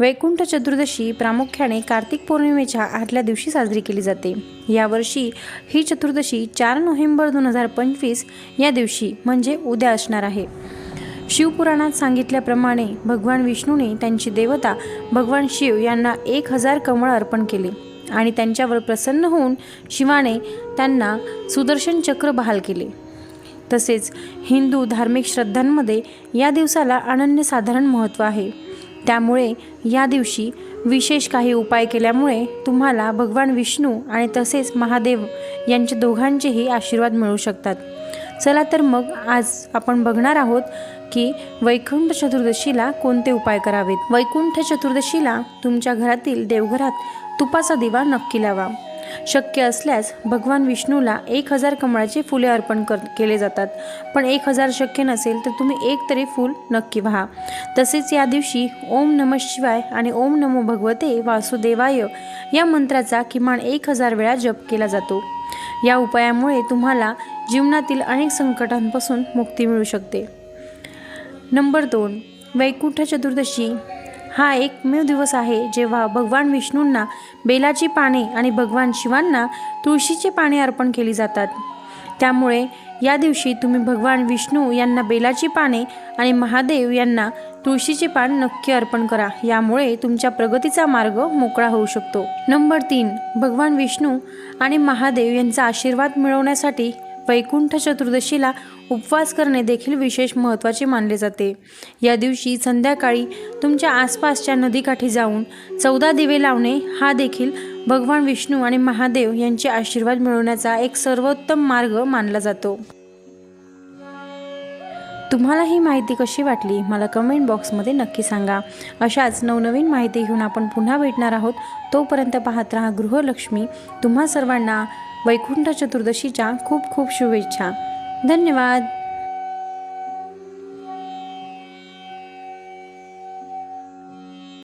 वैकुंठ चतुर्दशी प्रामुख्याने कार्तिक पौर्णिमेच्या आदल्या दिवशी साजरी केली जाते. यावर्षी ही चतुर्दशी चार नोव्हेंबर दोन हजार पंचवीस या दिवशी म्हणजे उद्या असणार आहे. शिवपुराणात सांगितल्याप्रमाणे भगवान विष्णूने त्यांची देवता भगवान शिव यांना एक हजार कमळ अर्पण केले आणि त्यांच्यावर प्रसन्न होऊन शिवाने त्यांना सुदर्शन चक्र बहाल केले. तसेच हिंदू धार्मिक श्रद्धांमध्ये या दिवसाला अनन्यसाधारण महत्त्व आहे. त्यामुळे या दिवशी विशेष काही उपाय केल्यामुळे तुम्हाला भगवान विष्णू आणि तसेच महादेव यांच्या दोघांचेही आशीर्वाद मिळू शकतात. चला तर मग आज आपण बघणार आहोत की वैकुंठ चतुर्दशीला कोणते उपाय करावेत? वैकुंठ चतुर्दशीला तुमच्या घरातील देवघरात तुपाचा दिवा नक्की लावा. शक्य असल्यास भगवान विष्णूला एक हजार कमळाचे फुले अर्पण कर केले जातात. पण एक हजार शक्य नसेल तर तुम्ही एक तरी फूल नक्की व्हा. तसेच या दिवशी ओम नम शिवाय आणि ओम नमो भगवते वासुदेवाय या मंत्राचा किमान एक हजार वेळा जप केला जातो. या उपायामुळे तुम्हाला जीवनातील अनेक संकटांपासून मुक्ती मिळू शकते. नंबर दोन. वैकुंठ चतुर्दशी. हा एकमेव दिवस आहे जेव्हा भगवान विष्णूंना बेलाची पाने आणि भगवान शिवांना तुळशीची पाने अर्पण केली जातात. त्यामुळे या दिवशी तुम्ही भगवान विष्णू यांना बेलाची पाने आणि महादेव यांना तुळशीचे पान नक्की अर्पण करा. यामुळे तुमच्या प्रगतीचा मार्ग मोकळा होऊ शकतो. नंबर तीन भगवान विष्णू आणि महादेव यांचा आशीर्वाद मिळवण्यासाठी वैकुंठ चतुर्दशीला उपवास करणे देखील विशेष महत्त्वाचे मानले जाते. या दिवशी संध्याकाळी तुमच्या आसपासच्या नदीकाठी जाऊन चौदा दिवे लावणे हा देखील भगवान विष्णू आणि महादेव यांचे आशीर्वाद मिळवण्याचा एक सर्वोत्तम मार्ग मानला जातो. तुम्हाला ही माहिती कशी वाटली मला कमेंट बॉक्समध्ये नक्की सांगा. अशाच नवनवीन माहिती घेऊन आपण पुन्हा भेटणार आहोत. तोपर्यंत पाहत राहा गृहलक्ष्मी. तुम्हा सर्वांना वैकुंठ चतुर्दशीच्या खूप खूप शुभेच्छा. धन्यवाद.